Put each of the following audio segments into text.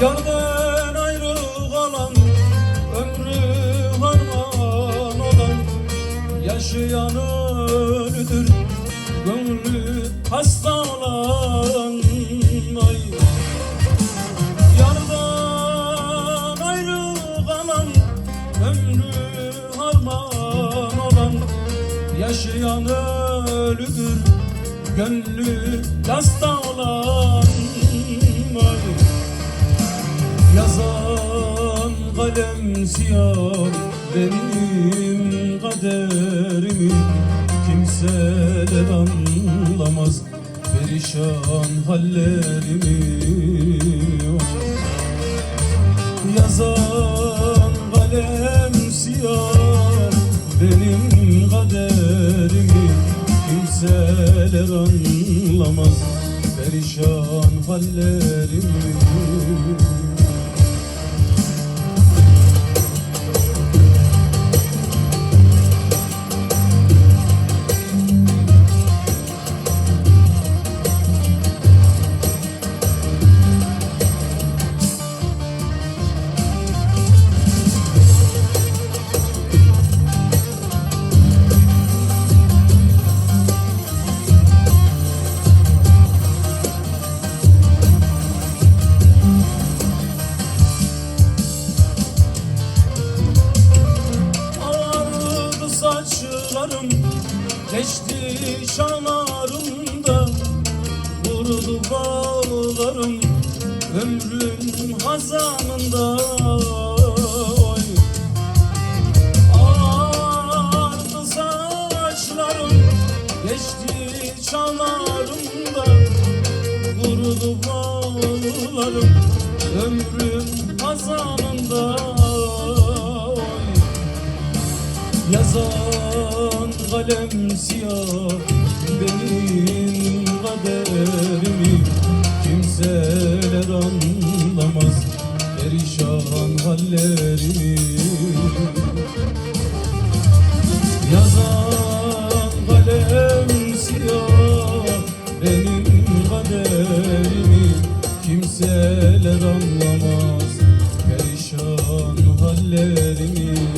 Yardan ayrı kalan ömrü harman olan Yaşayan ölüdür gönlü hasta olan Ay. Yardan ayrı kalan ömrü harman olan Yaşayan ölüdür gönlü hasta olan Yazan kalem siyah Benim kaderimi Kimseler anlamaz? Perişan hallerimi. Yazan kalem siyah Benim kaderimi Kimseler anlamaz? Perişan hallerimi Geçti şanlarımda Vurdu bağlarım Ömrüm hazanında Oy. Ağardı saçlarım Geçti şanlarımda Vurdu bağlarım Ömrüm hazanında. Yazan kalem siyah benim kaderimi Kimseler anlamaz. Perişan hallerimi Yazan kalem siyah benim kaderimi Kimseler anlamaz. Perişan hallerimi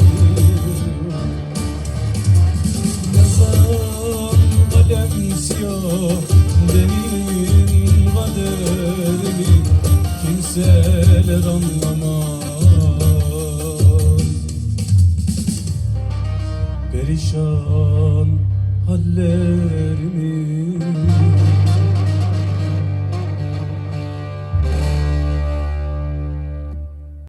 benim kaderimi Kimseler anlamaz. Perişan hallerimi